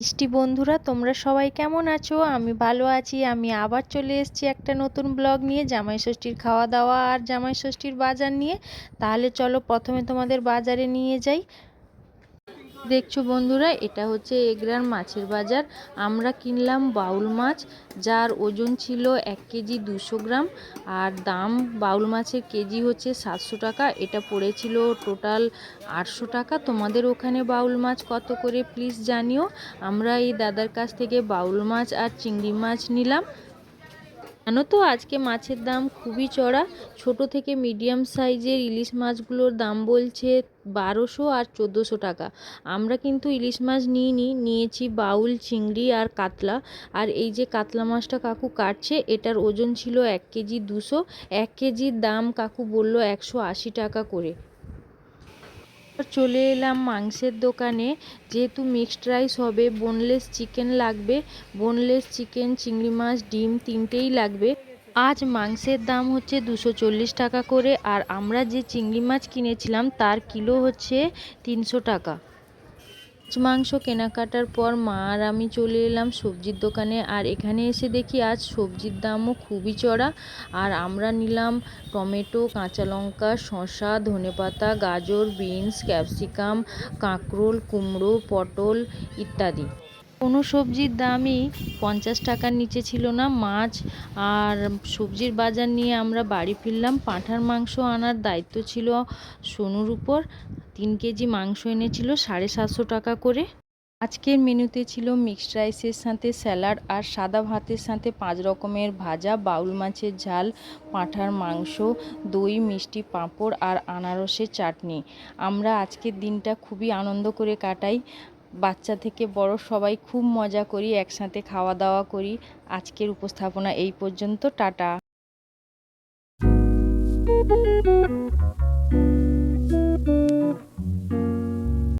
মিষ্টি বন্ধুরা, তোমরা সবাই কেমন আছো? আমি ভালো আছি। আমি আবার চলে এসেছি একটা নতুন ব্লগ নিয়ে, জামাই ষষ্ঠীর খাওয়া দাওয়া আর জামাই ষষ্ঠীর বাজার নিয়ে। তাহলে চলো প্রথমে তোমাদের বাজারে নিয়ে যাই। দেখছ বন্ধুরা, এটা হচ্ছে এগরার মাছের বাজার। আমরা কিনলাম বাউল মাছ, যার ওজন ছিল এক কেজি দুশো গ্রাম, আর দাম বাউল মাছের কেজি হচ্ছে সাতশো টাকা। এটা পড়েছিল টোটাল আটশো টাকা। তোমাদের ওখানে বাউল মাছ কত করে, প্লিজ জানিও। আমরা এই দাদার কাছ থেকে বাউল মাছ আর চিংড়ি মাছ নিলাম। জানো তো, আজকে মাছের দাম খুবই চড়া। ছোট থেকে মিডিয়াম সাইজের ইলিশ মাছগুলোর দাম বলছে বারোশো আর চোদ্দোশো টাকা। আমরা কিন্তু ইলিশ মাছ নিইনি, নিয়েছি বাউল, চিংড়ি আর কাতলা। আর এই যে কাতলা মাছটা কাকু কাটছে, এটার ওজন ছিল এক কেজি দুশো। এক কেজির দাম কাকু বলল একশো আশি টাকা করে। চলে এলাম মাংসের দোকানে। যেহেতু মিক্সড রাইস হবে বোনলেস চিকেন লাগবে। বোনলেস চিকেন চিংড়ি মাছ, ডিম তিনটেই লাগবে। আজ মাংসের দাম হচ্ছে দুশো টাকা করে। আর আমরা যে চিংড়ি মাছ কিনেছিলাম, তার কিলো হচ্ছে তিনশো টাকা। মাংস কেনাকাটার পর মা আর আমি চলে এলাম সবজির দোকানে। আর এখানে এসে দেখি আজ সবজির দামও খুবই চড়া। আর আমরা নিলাম টমেটো, কাঁচা লঙ্কা, শসা ধনেপাতা গাজর, বিনস, ক্যাপসিকাম, কাঁকরোল, কুমড়ো, পটল ইত্যাদি। কোনো সবজির দামই পঞ্চাশ টাকার নিচে ছিল না। মাছ আর সবজির বাজার নিয়ে আমরা বাড়ি ফিরলাম। পাঁঠার মাংস আনার দায়িত্ব ছিল সোনুর উপর। তিন কেজি মাংস এনেছিল সাড়ে সাতশো টাকা করে। আজকের মেনুতে ছিল মিক্সড রাইসের সাথে স্যালাড আর সাদা ভাতের সাথে পাঁচ রকমের ভাজা, বাউল মাছের ঝাল, পাঁঠার মাংস, দই, মিষ্টি পাঁপড় আর আনারসের চাটনি। আমরা আজকের দিনটা খুবই আনন্দ করে কাটাই। বাচ্চা থেকে বড় সবাই খুব মজা করি, একসাথে খাওয়া দাওয়া করি। আজকের উপস্থাপনা এই পর্যন্ত, টাটা।